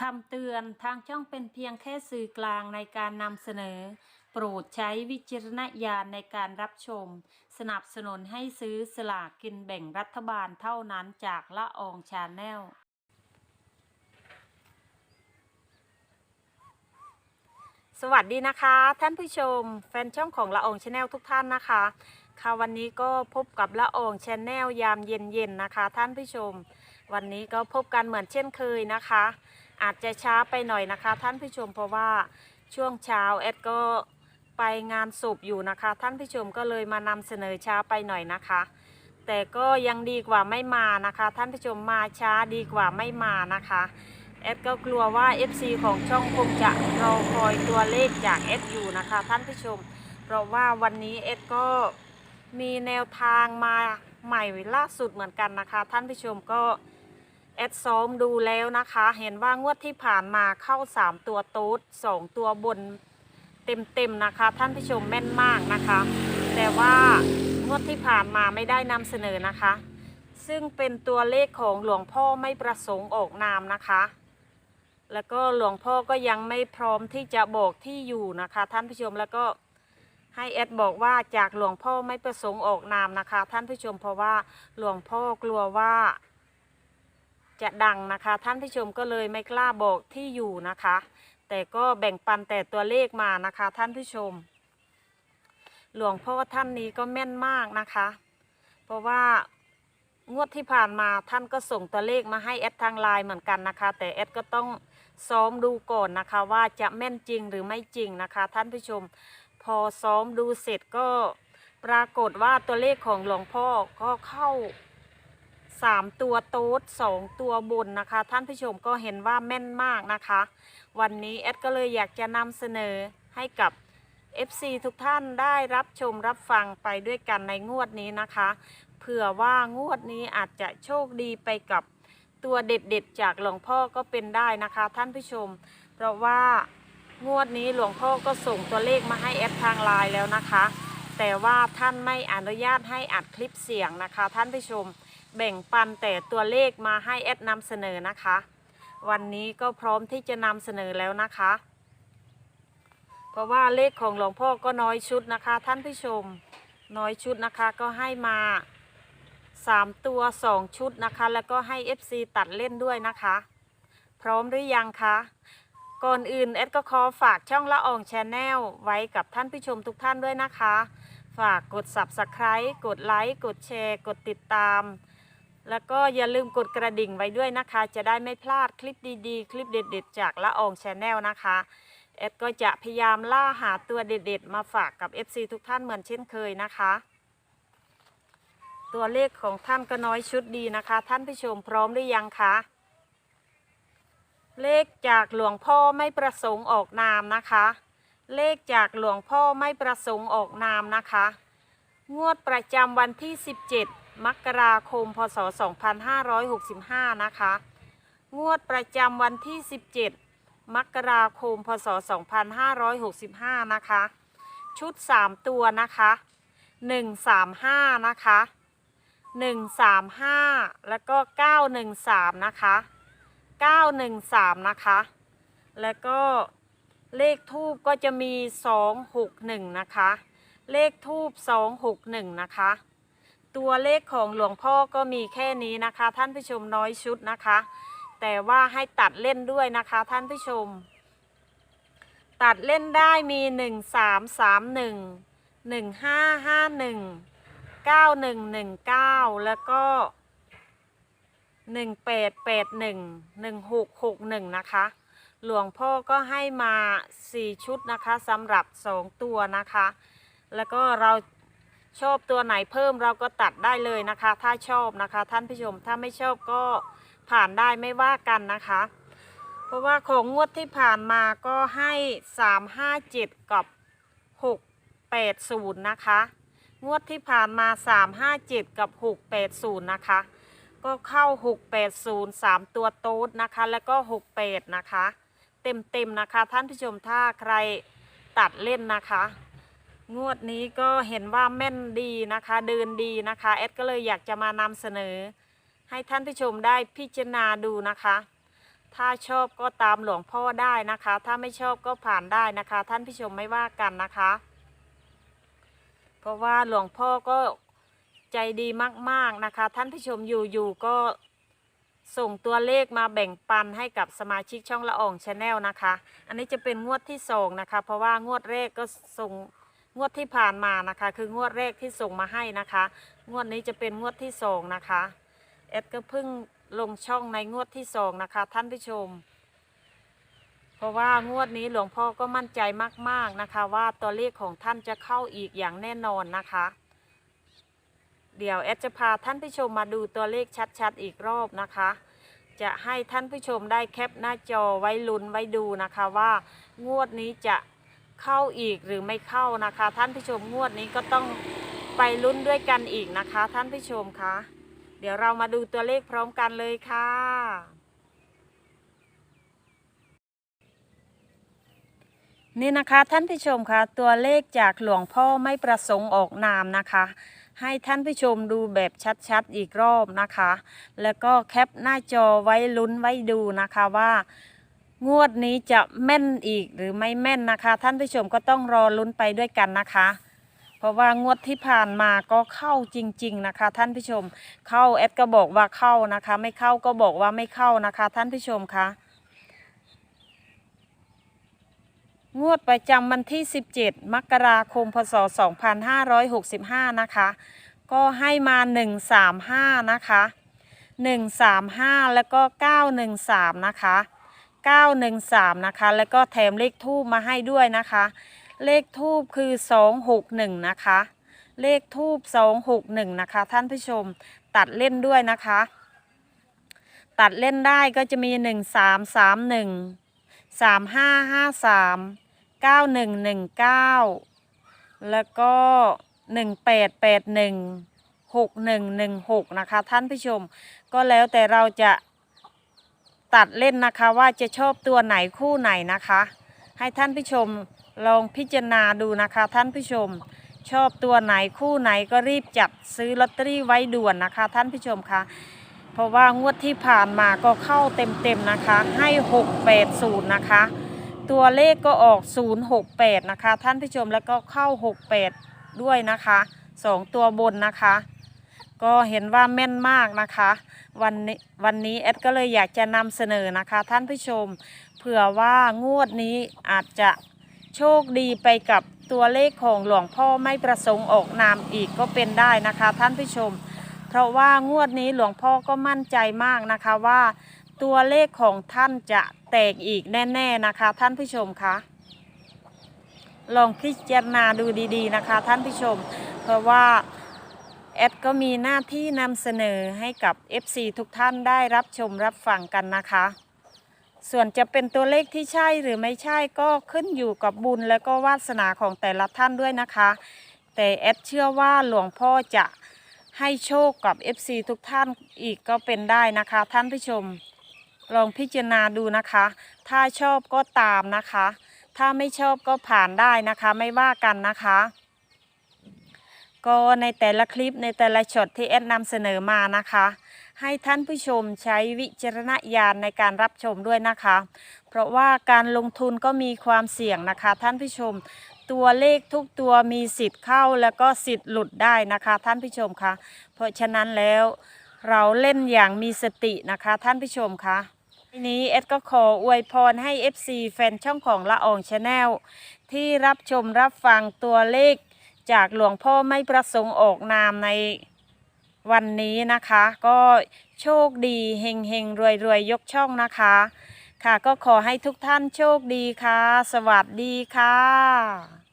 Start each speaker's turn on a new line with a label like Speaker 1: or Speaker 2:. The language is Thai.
Speaker 1: คำเตือนทางช่องเป็นเพียงแค่สื่อกลางในการนำเสนอ โปรดใช้วิจารณญาณในการรับชม สนับสนุนให้ซื้อสลากกินแบ่งรัฐบาลเท่านั้นจากละอองชาแนลสวัสดีนะคะ ท่านผู้ชม แฟนช่องของละอองชาแนลทุกท่านนะคะ ค่ะวันนี้ก็พบกับละอองชาแนลยามเย็นๆนะคะ ท่านผู้ชม วันนี้ก็พบกันเหมือนเช่นเคยนะคะ อาจจะช้าไปหน่อยนะคะ ท่านผู้ชมเพราะว่าช่วงเช้าแอดก็ไปงานศพอยู่นะคะ ท่านผู้ชมก็เลยมานำเสนอช้าไปหน่อยนะคะ แต่ก็ยังดีกว่าไม่มานะคะ ท่านผู้ชมมาช้าดีกว่าไม่มานะคะแอดก็กลัวว่า FC ของช่องคงจะรอคอยตัวเลขจากแอดอยู่นะคะ ท่านผู้ชม เพราะว่าวันนี้เอ็ดก็มีแนวทางมาใหม่ล่าสุดเหมือนกันนะคะ ท่านผู้ชมก็ แอดซอมดูแล้วนะคะ เห็นว่างวดที่ผ่านมาเข้า 3 ตัวโต๊ด2ตัวบนเต็มๆนะคะ ท่านผู้ชมแม่นมากนะคะ แต่ว่างวดที่ผ่านมาไม่ได้นำเสนอนะคะ ซึ่งเป็นตัวเลขของหลวงพ่อไม่ประสงค์ออกนามนะคะ แล้วก็หลวงพ่อก็ยังไม่พร้อมที่จะบอกที่อยู่นะคะ ท่านผู้ชมแล้วก็ให้แอดบอกว่าจากหลวงพ่อไม่ประสงค์ออกนามนะคะ ท่านผู้ชมเพราะว่าหลวงพ่อกลัวว่า จะดังนะคะ ท่านผู้ชมก็เลยไม่กล้าบอกที่อยู่นะคะ แต่ก็แบ่งปันแต่ตัวเลขมานะคะ ท่านผู้ชม หลวงพ่อท่านนี้ก็แม่นมากนะคะ เพราะว่างวดที่ผ่านมาท่านก็ส่งตัวเลขมาให้แอดทางไลน์เหมือนกันนะคะ แต่แอดก็ต้องซ้อมดูก่อนนะคะ ว่าจะแม่นจริงหรือไม่จริงนะคะ ท่านผู้ชม พอซ้อมดูเสร็จก็ปรากฏว่าตัวเลขของหลวงพ่อก็เข้า สามตัวโต๊ดสองตัวบนนะคะ ท่านผู้ชมก็เห็นว่าแม่นมากนะคะ วันนี้แอดก็เลยอยากจะนำเสนอให้กับ FC ทุกท่านได้รับชมรับฟังไปด้วยกันในงวดนี้นะคะ เผื่อว่างวดนี้อาจจะโชคดีไปกับตัวเด็ดๆ จากหลวงพ่อก็เป็นได้นะคะ ท่านผู้ชม เพราะว่างวดนี้หลวงพ่อก็ส่งตัวเลขมาให้แอดทางไลน์แล้วนะคะ แต่ว่าท่านไม่อนุญาตให้อัดคลิปเสียงนะคะ ท่านผู้ชม แบ่งปันแต่ตัวเลขมาให้แอดนำเสนอนะคะ วันนี้ก็พร้อมที่จะนำเสนอแล้วนะคะ เพราะว่าเลขของหลวงพ่อก็น้อยชุดนะคะ ท่านผู้ชมน้อยชุดนะคะก็ให้มา3ตัว2ชุดนะคะ แล้วก็ให้ FC ตัดเล่นด้วยนะคะ พร้อมหรือยังคะก่อนอื่นแอดก็ขอฝากช่องละอองแชนแนลไว้กับท่านผู้ชมทุกท่านด้วยนะคะ ฝากกด Subscribe กดไลค์กดแชร์ กดติดตาม แล้วก็อย่าลืมกดกระดิ่งไว้ด้วยนะคะ จะได้ไม่พลาดคลิปดีๆ คลิปเด็ด ๆ จากละอองแชนแนลนะคะแอดก็จะพยายามล่าหาตัวเด็ด ๆ มาฝากกับ FC ทุกท่านเหมือนเช่นเคยนะคะ ตัวเลขของท่านก็น้อยชุดดีนะคะ ท่านผู้ชมพร้อมหรือยังคะเลขจากหลวงพ่อไม่ประสงค์ออกนามนะคะ เลขจากหลวงพ่อไม่ประสงค์ออกนามนะคะ งวดประจำวันที่ 17 มกราคม พศ 2565 นะคะ งวดประจำวันที่ 17 มกราคม พศ 2565 นะคะ ชุด 3 ตัวนะคะ 135 นะคะ 135 แล้วก็ 913 นะคะ 913 นะคะ แล้วก็เลขทูบก็จะมี 261 นะคะ เลขทูบ261 นะคะ ตัวเลขของหลวงพ่อก็มีแค่นี้นะคะ ท่านผู้ชมน้อยชุดนะคะ แต่ว่าให้ตัดเล่นด้วยนะคะ ท่านผู้ชม ตัดเล่นได้มี 1 3 3 1 1 5 5 1 9 1 1 9 แล้วก็ 1 8 8 1 1 6 6 1 นะคะ หลวงพ่อก็ให้มา 4 ชุดนะคะสำหรับ 2 ตัวนะคะ แล้วก็เรา ชอบตัวไหนเพิ่มเราก็ตัดได้เลยนะคะ ถ้าชอบนะคะ ท่านผู้ชมถ้าไม่ชอบก็ผ่านได้ไม่ว่ากันนะคะ เพราะว่าของงวดที่ผ่านมาก็ให้357กับ680นะคะ งวดที่ผ่านมา 357 กับ 680 นะคะ ก็เข้า 680 3 ตัวโต๊ดนะคะ แล้วก็ 68 นะคะ เต็มๆนะคะ ท่านผู้ชมถ้าใครตัดเล่นนะคะ งวดนี้ก็เห็นว่าแม่นดีนะคะ เดินดีนะคะแอดก็เลยอยากจะมานำเสนอ ให้ท่านผู้ชมได้พิจารณาดูนะคะ ถ้าชอบก็ตามหลวงพ่อได้นะคะ ถ้าไม่ชอบก็ผ่านได้นะคะ ท่านผู้ชมไม่ว่ากันนะคะ เพราะว่าหลวงพ่อก็ใจดีมากๆนะคะ ท่านผู้ชมอยู่ๆก็ส่งตัวเลขมาแบ่งปันให้กับสมาชิกช่องละอองชาแนลนะคะ อันนี้จะเป็นงวดที่สองนะคะ เพราะว่างวดแรกก็ส่ง งวดที่ผ่านมานะคะ คืองวดแรกที่ส่งมาให้นะคะ งวดนี้จะเป็นงวดที่สองนะคะเอ็ดก็เพิ่งลงช่องในงวดที่สองนะคะ ท่านผู้ชม เพราะว่างวดนี้หลวงพ่อก็มั่นใจมากๆนะคะ ว่าตัวเลขของท่านจะเข้าอีกอย่างแน่นอนนะคะ เดี๋ยวแอดจะพาท่านผู้ชมมาดูตัวเลขชัดๆอีกรอบนะคะจะให้ท่านผู้ชมได้แคปหน้าจอไว้ลุ้นไว้ดูนะคะว่างวดนี้จะ เข้าอีกหรือไม่เข้านะคะ ท่านผู้ชมงวดนี้ก็ต้องไปลุ้นด้วยกันอีกนะคะ ท่านผู้ชมคะเดี๋ยวเรามาดูตัวเลขพร้อมกันเลยค่ะนี่นะคะท่านผู้ชมคะตัวเลขจากหลวงพ่อไม่ประสงค์ออกนามนะคะ ให้ท่านผู้ชมดูแบบชัดๆอีกรอบนะคะ แล้วก็แคปหน้าจอไว้ลุ้นไว้ดูนะคะว่า งวดนี้จะแม่นอีกหรือไม่แม่นนะคะ ท่านผู้ชมก็ต้องรอลุ้นไปด้วยกันนะคะ เพราะว่างวดที่ผ่านมาก็เข้าจริง ๆนะคะ ท่านผู้ชม เข้าแอดก็บอกว่าเข้านะคะ ไม่เข้าก็บอกว่าไม่เข้านะคะ ท่านผู้ชมคะงวดประจำวันที่ 17 มกราคม พศ 2565 นะคะ ก็ให้มา 135 นะคะ 135 แล้วก็ 913 นะคะ 913 นะคะ แล้วก็แถมเลขทูบมาให้ด้วยนะคะ เลขทูบคือ 261 นะคะ เลขทูบ261 นะคะ ท่านผู้ชมตัดเล่นด้วยนะคะ ตัดเล่นได้ก็จะมี 1331สามห้าห้าสามเก้าหนึ่งหนึ่งเก้าแล้วก็หนึ่งแปดแปดหนึ่งหกหนึ่งหนึ่งหกนะคะ ท่านผู้ชม ก็แล้วแต่เราจะ ตัดเล่นนะคะว่าจะชอบตัวไหนคู่ไหนนะคะ ให้ท่านผู้ชมลองพิจารณาดูนะคะ ท่านผู้ชม ชอบตัวไหนคู่ไหนก็รีบจัดซื้อลอตเตอรี่ไว้ด่วนนะคะ ท่านผู้ชมคะเพราะว่างวดที่ผ่านมาก็เข้าเต็มๆนะคะ ให้ 680 นะคะ ตัวเลขก็ออก 068 นะคะ ท่านผู้ชมแล้วก็เข้า 68 ด้วยนะคะ 2 ตัวบนนะคะ ก็เห็นว่าแม่นมากนะคะ วันนี้วันนี้แอดก็เลยอยากจะนำเสนอนะคะ ท่านผู้ชมเผื่อว่างวดนี้อาจจะโชคดีไปกับตัวเลขของหลวงพ่อไม่ประสงค์ออกนามอีกก็เป็นได้นะคะ ท่านผู้ชม เพราะว่างวดนี้หลวงพ่อก็มั่นใจมากนะคะว่า ตัวเลขของท่านจะแตกอีกแน่ๆนะคะ ท่านผู้ชมคะลองพิจารณาดูดีๆนะคะ ท่านผู้ชม เพราะว่า แอดก็มีหน้าที่นำเสนอให้กับ FC ทุกท่านได้รับชมรับฟังกันนะคะ ส่วนจะเป็นตัวเลขที่ใช่หรือไม่ใช่ก็ขึ้นอยู่กับบุญและก็วาสนาของแต่ละท่านด้วยนะคะ แต่แอดเชื่อว่าหลวงพ่อจะให้โชคกับ FC ทุกท่านอีกก็เป็นได้นะคะ ท่านผู้ชม ลองพิจารณาดูนะคะ ถ้าชอบก็ตามนะคะ ถ้าไม่ชอบก็ผ่านได้นะคะ ไม่ว่ากันนะคะ ก็ในแต่ละคลิปในแต่ละช็อตที่แอดนำเสนอมานะคะ ให้ท่านผู้ชมใช้วิจารณญาณในการรับชมด้วยนะคะ เพราะว่าการลงทุนก็มีความเสี่ยงนะคะ ท่านผู้ชมตัวเลขทุกตัวมีสิทธิ์เข้าแล้วก็สิทธิ์หลุดได้นะคะ ท่านผู้ชมคะเพราะฉะนั้นแล้วเราเล่นอย่างมีสตินะคะ ท่านผู้ชมคะทีนี้เอ็ดก็ขออวยพรให้ FC แฟนช่องของละอองชาแนลที่รับชมรับฟังตัวเลข จากหลวงพ่อไม่ประสงค์ออกนามในวันนี้นะคะ ก็โชคดีเฮงเฮงรวยรวยยกช่องนะคะ ค่ะก็ขอให้ทุกท่านโชคดีค่ะ สวัสดีค่ะ